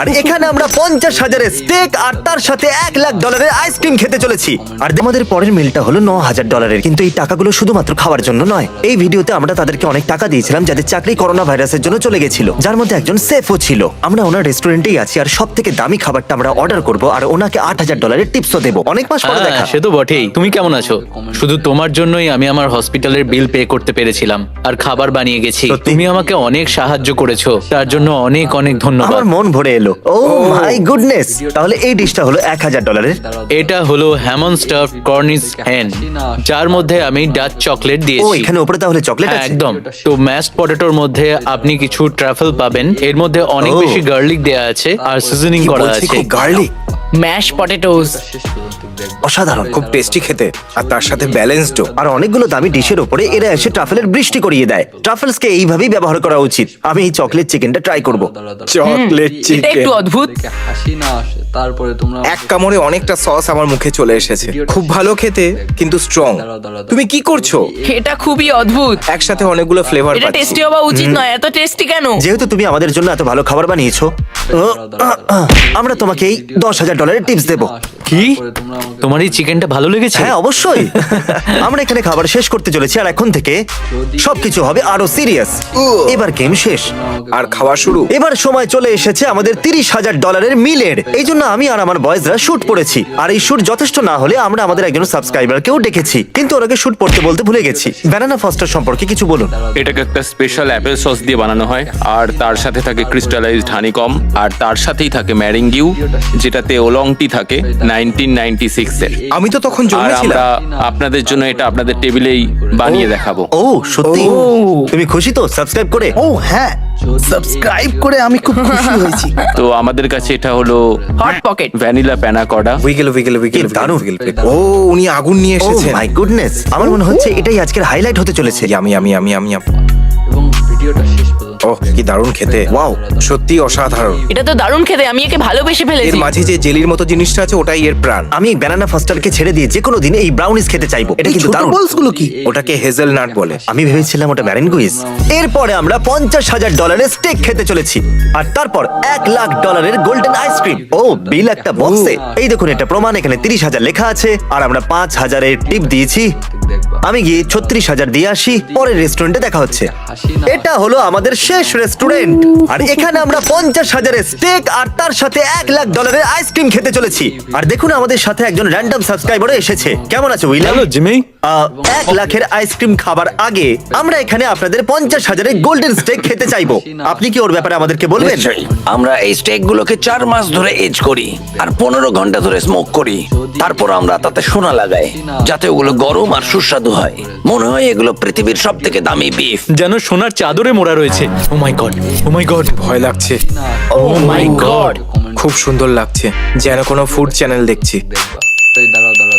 আর এখানে আমরা পঞ্চাশ হাজারের স্টেক আর তার সাথে এক লাখ ডলারের আইসক্রিম খেতে চলেছি। আর আমাদের পরের মিলটা হলো ন হাজার ডলারের কিন্তু এই টাকাগুলো শুধুমাত্র খাওয়ার জন্য নয়। এই ভিডিওতে আমরা তাদেরকে অনেক টাকা দিয়েছিলাম যাদের চাকরি করোনা ভাইরাসের জন্য চলে গেছিল যার মধ্যে একজন সেফও ছিল। আমরা ওনার রেস্টুরেন্টেই আছি আর সব থেকে দামি খাবারটা আমরা অর্ডার করব আর ওনাকে আট হাজার ডলারের টিপসও দেবো। অনেক মাস পরে দেখা। হ্যাঁ, সে তো বটেই। তুমি কেমন আছো? শুধু তোমার জন্যই আমি আমার হসপিটালের বিল পে করতে পেরেছিলাম আর খাবার বানিয়ে গেছি। তুমি আমাকে অনেক সাহায্য করেছ। তার জন্য অনেক অনেক ধন্যবাদ। আমার মন ভরে এলো। Oh my goodness. তাহলে এই ডিশটা হলো এক হাজার ডলারের। এটা হলো হ্যামন স্টাফ কর্নিস হ্যান যার মধ্যে আমি ডাচ চকলেট ও দিয়েছি এখানে উপরে তাহলে চকলেট হ্যাঁ আছে? একদম। তো ম্যাশ পটেটোর মধ্যে আপনি কিছু ট্রাফেল পাবেন। এর মধ্যে অনেক ও। বেশি গার্লিক দেয়া আছে আর সিজনিং করা আছে। গার্লিক ম্যাশ পটেটোস অসাধারণ খুব টেস্টি খেতে। আর তার সাথে ব্যালেন্সডও আর অনেকগুলো দামি ডিশের উপরে এরা এসে ট্রাফেলের বৃষ্টি করিয়ে দেয়। ট্রাফেলসকে এইভাবেই ব্যবহার করা উচিত। আমি এই চকলেট চিকেনটা ট্রাই করব। চকলেট এটা চিকেন একটু অদ্ভুত। হাসি না আসে তারপরে তোমরা এক কামড়ে অনেকটা সস আমার মুখে চলে এসেছে। খুব ভালো খেতে কিন্তু স্ট্রং তুমি কি করছ? এটা খুবই অদ্ভুত। একসাথে অনেকগুলো ফ্লেভার এটা টেস্টি হওয়া উচিত নয় এত টেস্টি কেন? যেহেতু তুমি আমাদের জন্য এত ভালো খাবার বানিয়েছো আমরা তোমাকে এই দশ হাজার ডলারের টিপস দেবো। কি? তোমরা এই চিকেনটা ভালো লেগেছে? হ্যাঁ অবশ্যই। আমরা এখানে খাবার শেষ করতে চলেছি আর এখন থেকে সবকিছু হবে আরও সিরিয়াস এবার গেম শেষ। আর খাওয়া শুরু। এবার সময় চলে এসেছে আমাদের তিরিশ হাজার ডলারের মিলের এই জন্য আমি আর আমার বয়েজরা শুট পড়েছি। আর এই শুট যথেষ্ট না হলে আমরা আমাদের একজন সাবস্ক্রাইবারকেও ডেকেছি। কিন্তু ওনাকে শুট পড়তে বলতে ভুলে গেছি। ব্যানানা ফস্টার সম্পর্কে কিছু বলুন। এটাকে একটা স্পেশাল অ্যাপেল সস দিয়ে বানানো হয়। আর তার সাথে থাকে ক্রিস্টালাইজড হানিকম আর তার সাথেই থাকে ম্যারিঙ্গিউ যেটাতে ওলংটি থাকে নাইনটিন নাইনটি সিক্স এর আমি তো তখন আর আমরা আপনাদের জন্য এটা আপনাদের টেবিলেই বানিয়ে দেখাবো। ও সত্যি? তুমি খুশি তো? সাবস্ক্রাইব করে? ও হ্যাঁ। সাবস্ক্রাইব করে আমি খুব খুশি হয়েছি। তো আমাদের কাছে এটা হলো hot pocket vanilla panna cotta wiggle wiggle দারুণ। ও উনি আগুন নিয়ে ও এসেছেন। মাই গুডনেস আমার মনে হচ্ছে এটাই আজকের হাইলাইট হতে চলেছে। আমি আমি আমি আমি এবং ভিডিওটা শেষ পর্যন্ত ও কি দারুণ খেতে। ওয়াও সত্যি অসাধারণ। এটা তো দারুণ খেতে আমি একে ভালোবেসে এর ফেলেছি মাঝে যে জেলির মতো জিনিসটা আছে ওটাই এর প্রাণ। আমি ব্যানানা ফাস্টারকে ছেড়ে দিয়ে যে কোনো দিন এই ব্রাউনিস খেতে চাইব। এটা কিন্তু ছোট দারুণ। বলসগুলো কি? ওটাকে হেজেল নাট বলে। আমি ভেবেছিলাম ওটা ম্যারেনগুইজ এরপরে আমরা পঞ্চাশ হাজার ডলারের স্টেক খেতে চলেছি। আর তারপর এক লাখ ডলারের গোল্ডেন আইসক্রিম ও বিল একটা বক্সে এই দেখুন এটা প্রমাণ এখানে তিরিশ হাজার লেখা আছে। আর আমরা পাঁচ হাজারের টিপ দিয়েছি। আমি গিয়ে ছত্রিশ হাজার দিয়ে আসি, পরের রেস্টুরেন্টে দেখা হচ্ছে। এটা হলো আমাদের শেষ রেস্টুরেন্ট আর এখানে আমরা পঞ্চাশ হাজারের স্টেক আর তার সাথে এক লাখ ডলারের আইসক্রিম খেতে চলেছি। আর দেখুন আমাদের সাথে একজন র্যান্ডম সাবস্ক্রাইবারও এসেছে। কেমন আছে উইল হ্যালো, জিমি। এক লাখের আইসক্রিম খাবার আগে আমরা এখানে আপনাদের পঞ্চাশ হাজারের গোল্ডেন স্টেক খেতে চাইব। আপনি কি ওর ব্যাপারে আমাদেরকে বলবেন? নিশ্চয়ই। আমরা এই স্টেকগুলোকে চার মাস ধরে এজ করি আর পনেরো ঘণ্টা ধরে স্মোক করি। তারপর আমরা তাতে সোনা লাগাই যাতে ওগুলো গরম আর সুস্বাদু হয়। মনে হয় এগুলো পৃথিবীর সব থেকে দামি বিফ যেন সোনার চাদরে মোড়া রয়েছে। ও my god O my god ভয় লাগছে। ও মাই গড খুব সুন্দর লাগছে যেন কোনো ফুড চ্যানেল দেখছি।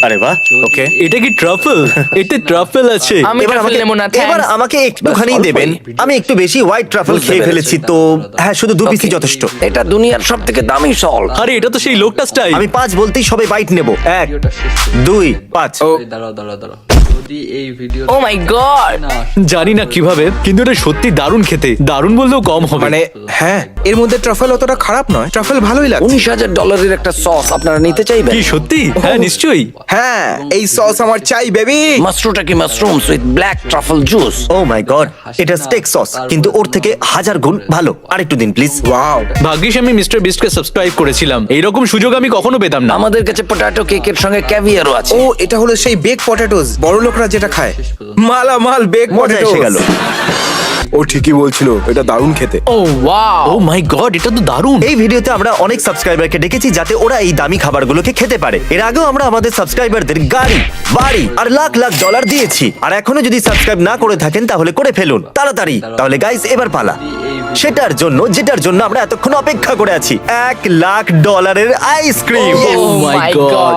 আরে বাহ ওকে এটা কি ট্রাফেল এতে ট্রাফেল আছে। আমি এবার আমাকে নেব না এবার আমাকে একটুখানি দেবেন। আমি একটু বেশি হোয়াইট ট্রাফেল খেয়ে ফেলেছি তো। হ্যাঁ শুধু দু পিসই যথেষ্ট। এটা দুনিয়ার সব থেকে দামি সল্ট আরে এটা তো সেই লোকটা স্টাইল আমি পাঁচ বলতেই সবাই বাইট নেব। এক দুই পাঁচ। দাঁড়াও দাঁড়াও দাঁড়াও। যদি এই ভিডিও ও মাই গড জানি না কীভাবে কিন্তু এটা সত্যি দারুণ খেতে। দারুণ বললেও কম হবে। মানে হ্যাঁ এর মধ্যে ট্রাফেল অতটা খারাপ নয় ট্রাফেল ভালোই লাগে উনিশ হাজার ডলারের একটা সস আপনারা নিতে চাইবেন? কি সত্যি? হ্যাঁ নিশ্চয়ই। হ্যাঁ এই সস আমার চাই বেবি মাশরুমটা কি mushrooms with black truffle juice oh my god এটা স্টেক সস কিন্তু ওর থেকে হাজার গুণ ভালো। আরেকটু দিন প্লিজ ওয়াও ভাগ্যিস আমি মিস্টার বিস্টকে সাবস্ক্রাইব করেছিলাম। এইরকম সুযোগ আমি কখনো পেতাম না। আমাদের কাছে পটাটো কেকের সঙ্গে ক্যাভিয়ারও আছে। ও এটা হলো সেই বেক পটেটোস বড় লোকরা যেটা খায়। মালামাল মজা পটেটো এসে গেল। ও ঠিকই বলছিল এটা দারুণ খেতে। ও ওয়াও ও মাই গড এটা তো দারুণ! এই ভিডিওতে আমরা অনেক সাবস্ক্রাইবারকে ডেকেছি যাতে ওরা এই দামি খাবারগুলোকে খেতে পারে। এর আগেও আমরা আমাদের সাবস্ক্রাইবারদের গাড়ি বাড়ি আর লাখ লাখ ডলার দিয়েছি। আর এখনও যদি সাবস্ক্রাইব না করে থাকেন তাহলে করে ফেলুন। তাড়াতাড়ি। তাহলে গাইস এবার পালা। সেটার জন্য যেটার জন্য আমরা এতক্ষণ অপেক্ষা করে আছি এক লাখ ডলারের ice cream oh my my God. God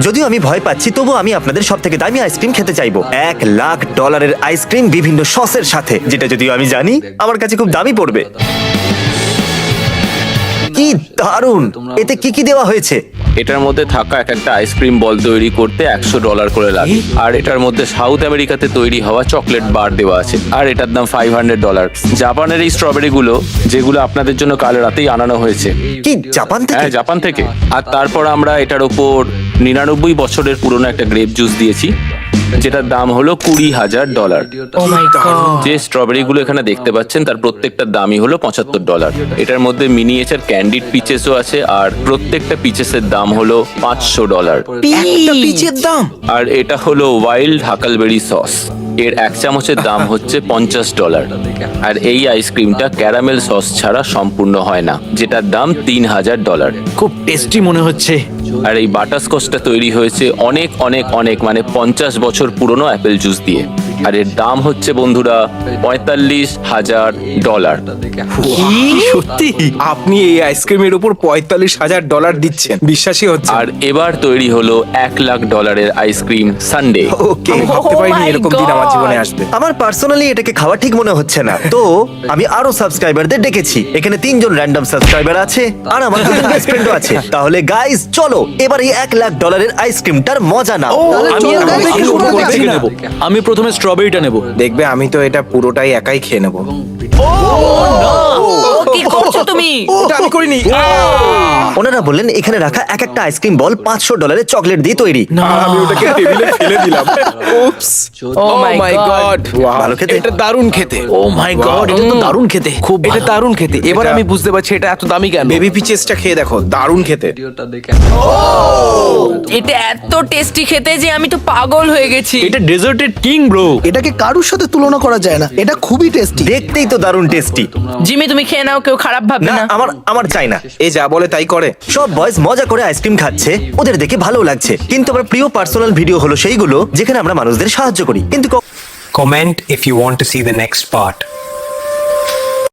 যদিও আমি ভয় পাচ্ছি তবু আমি আপনাদের সব থেকে দামি আইসক্রিম খেতে চাইব। এক লাখ ডলারের আইসক্রিম বিভিন্ন সসের সাথে যেটা যদিও আমি জানি আমার কাছে খুব দামি পড়বে। কি দারুণ! এতে কি কি দেওয়া হয়েছে? এটার মধ্যে থাকা এক একটা আইসক্রিম বল তৈরি করতে একশো ডলার করে লাগে। আর এটার মধ্যে সাউথ আমেরিকাতে তৈরি হওয়া চকলেট বার দেওয়া আছে। আর এটার দাম ফাইভ হান্ড্রেড ডলার জাপানের এই স্ট্রবেরি গুলো যেগুলো আপনাদের জন্য কাল রাতেই আনানো হয়েছে। কি জাপান থেকে? হ্যাঁ জাপান থেকে। আর তারপর আমরা এটার ওপর নিরানব্বই বছরের পুরনো একটা গ্রেপ জুস দিয়েছি। যেটার দাম হলো কুড়ি হাজার ডলার ও মাই গড যে স্ট্রবেরি গুলো এখানে দেখতে পাচ্ছেন তার প্রত্যেকটা দামই হলো পঁচাত্তর ডলার এটার মধ্যে মিনিয়েচার ক্যান্ডিড পিচেসও আছে আর প্রত্যেকটা পিচেসের দাম হলো পাঁচশো ডলার পিচের দাম? আর এটা হলো ওয়াইল্ড হাকালবেরি সস এর এক চামচের দাম হচ্ছে পঞ্চাশ ডলার আর এই আইসক্রিমটা ক্যারামেল সস ছাড়া সম্পূর্ণ হয় না যেটার দাম তিন হাজার ডলার খুব টেস্টি মনে হচ্ছে। আর এই বাটারস্কচটা তৈরি হয়েছে অনেক অনেক অনেক মানে পঞ্চাশ বছর পুরনো অ্যাপেল জুস দিয়ে। আর এর দাম হচ্ছে বন্ধুরা পঁয়তাল্লিশ হাজার ডলার। সত্যি? আপনি এই আইসক্রিমের উপর পঁয়তাল্লিশ হাজার ডলার দিচ্ছেন। বিশ্বাসই হচ্ছে আর এবার তৈরি হলো এক লাখ ডলারের আইসক্রিম সানডে। ওকে ভাবতে Oh পারিনি এরকম দিন আমার জীবনে আসবে। আমার পার্সোনালি এটাকে খাওয়া ঠিক মনে হচ্ছে না। তো আমি আরও সাবস্ক্রাইবারদের ডেকেছি। এখানে তিনজন র্যান্ডম সাবস্ক্রাইবার আছে আর আমার দুজন বেস্ট ফ্রেন্ডও আছে। তাহলে গাইস চলো এবার এই এক লাখ ডলারের আইসক্রিমটার মজা নাও। আমি চলো, আমি স্ট্রবেরিটা নেব। দেখবে আমি তো এটা পুরোটাই একাই খেয়ে নেব। কি করছ তুমি? ওটা আমি করিনি। ওনারা বললেন এখানে রাখা এক একটা আইসক্রিম বল পাঁচশো ডলারের চকলেট দিয়ে তৈরি। না আমি ওটাকে টেবিলে ফেলে দিলাম। উপস ও মাই গড ভালো খেতে। এটা দারুণ খেতে। ও মাই গড এটা তো দারুণ খেতে। খুব এটা দারুণ খেতে। এবার আমি বুঝতে পারছি এটা এত দামি কেন। বেবি পিচেসটা খেয়ে দেখো দারুণ খেতে। এটা এত টেস্টি খেতে যে আমি তো পাগল হয়ে গেছি। এটা ডেজার্টেড কিং ব্রো এটাকে কারুর সাথে তুলনা করা যায় না। এটা খুবই টেস্টি দেখতেই তো দারুণ টেস্টি জিমি তুমি খেয়ে নাও কেউ খারাপ ভাববে না না। আমার আমার চাই না। এ যা বলে তাই করে। সব বয়স মজা করে আইসক্রিম খাচ্ছে। ওদের দেখে ভালো লাগছে। কিন্তু আমার প্রিয় পার্সোনাল ভিডিও হলো সেইগুলো যেখানে আমরা মানুষদের সাহায্য করি কিন্তু ক- Comment if you want to see the next part.